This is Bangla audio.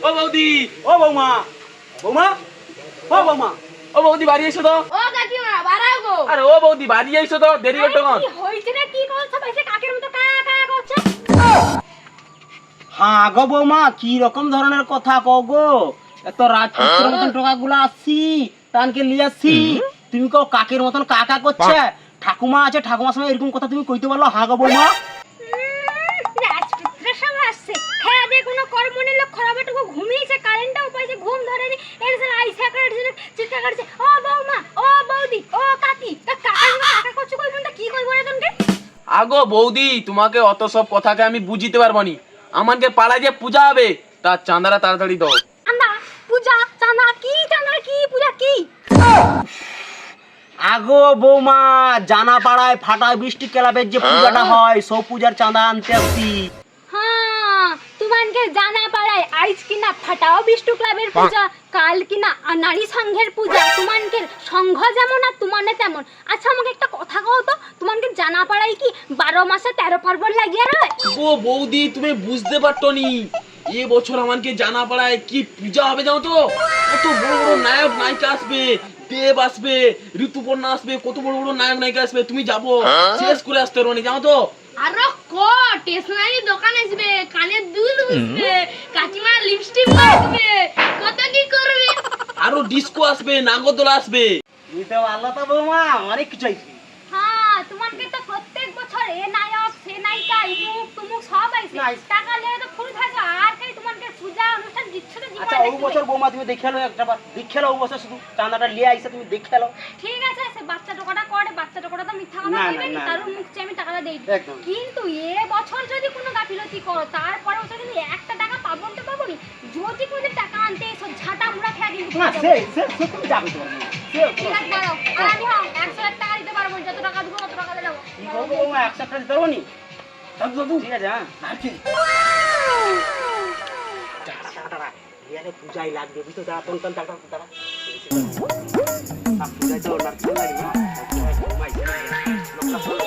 ও বৌদি ও বৌমা বৌমা ও বৌমা ও বৌদি বাড়ি এসো তো ও কাকিমা বাড়াও ও বৌদি বাড়ি এসো তো দেরি করতে হ্যাঁ গো বৌমা, কি রকম ধরনের কথা কও গো? এত রাজপুত্রের মতন টোকা গুলা আসছি তানকে লিয়ে আসছি। তুমি কাকের মতন কাকা করছে? ঠাকুমা আছে ঠাকুমার সময় এরকম কথা তুমি কইতে পারল? হ্যাঁ গো বৌমা। হ্যাঁ আগো বৌদি তোমাকে? অত সব কথাকে আমি বুঝিতে পারব নি। আমাকে পাড়ায় যে পূজা হবে তার চাঁদারা তাড়াতাড়ি দাও আন্দা পূজা চাঁদা কি চাঁদা কি পূজা কি আগো বৌমা জানা পাড়ায় ফাটা বৃষ্টি ক্লাবের যে পূজাটা হয়? সব পূজার চাঁদা আনতে আসছি হ্যাঁ তোমানকে জানা পাড়ায় আইজ কিনা ফাটাও বিষ্ণু ক্লাবের পূজা কাল কিনা নারী সংঘের পূজা তোমানকে সংঘ যেমন আর তোমানে তেমন। আচ্ছা আমাকে একটা কথা কও তো তোমানকে জানা পাড়ায় কি বারো মাসে তেরো পার্বণ লাগিয়ে রয়? গো বৌদি তুমি বুঝতে পারতো নি এ বছর আমাকে জানা পাড়ায় কি পূজা হবে জানো তো? কত বড় বড় নায়ক নায়িকা আসবে। দেব আসবে ঋতুপর্ণা আসবে কত বড় বড় নায়ক নায়িকা আসবে তুমি যাব। শেষ করে আসতে পারো জানো তো? আরও ক স্টেশনারি দোকান আসবে কানের দুল কাকিমা লিপস্টিক আসবে কত কি করবে? আরও ডিস্কো আসবে নাগরদোলা আসবে। তো আল্লাহ তো বৌমা অনেক কিছু আইছি। হ্যাঁ তোমাকে তো প্রত্যেক বছর এ নায়ক সে নায়িকা ইমুক তুমুক সব আইছে। টাকা লেগে তো ফুল থাকবে আর খাই তোমাকে পূজা আচ্ছা ও বছর বৌমা তুমি দেখে এলো একটা বার দেখে এলো ও বছর শুধু। চাঁদাটা লিয়ে আইসে তুমি দেখে এলো ঠিক আছে সে বাচ্চা টোকাটা করে বাচ্চা টোকাটা তো মিথ্যা কথা না, না, কইবে না, তার মুখ চেয়ে আমি টাকাটা দেই কিন্তু এ বছর যদি কোনো গাফিলতি করো তারপরে বছর কিন্তু একটা টাকা পাবো তো পাবো নি? যদি কোনো টাকা আনতে এসো ঝাঁটা মুড়া খেয়া কিন্তু না সে সে সে তুমি যাবে তোমার ঠিক আছে দাঁড়াও। আর আমি হ্যাঁ টাকা দিতে পারব যত টাকা দেবো তত টাকা দেবো কি করব বৌমা একশো একটা দিতে পারব নি? ঠিক আছে হ্যাঁ। টাকা, টাকা। রিয়ালে পূজায় লাগবে বুঝতে দাঁড়া তন তন দাঁড়া দাঁড়া তো লাগবে না?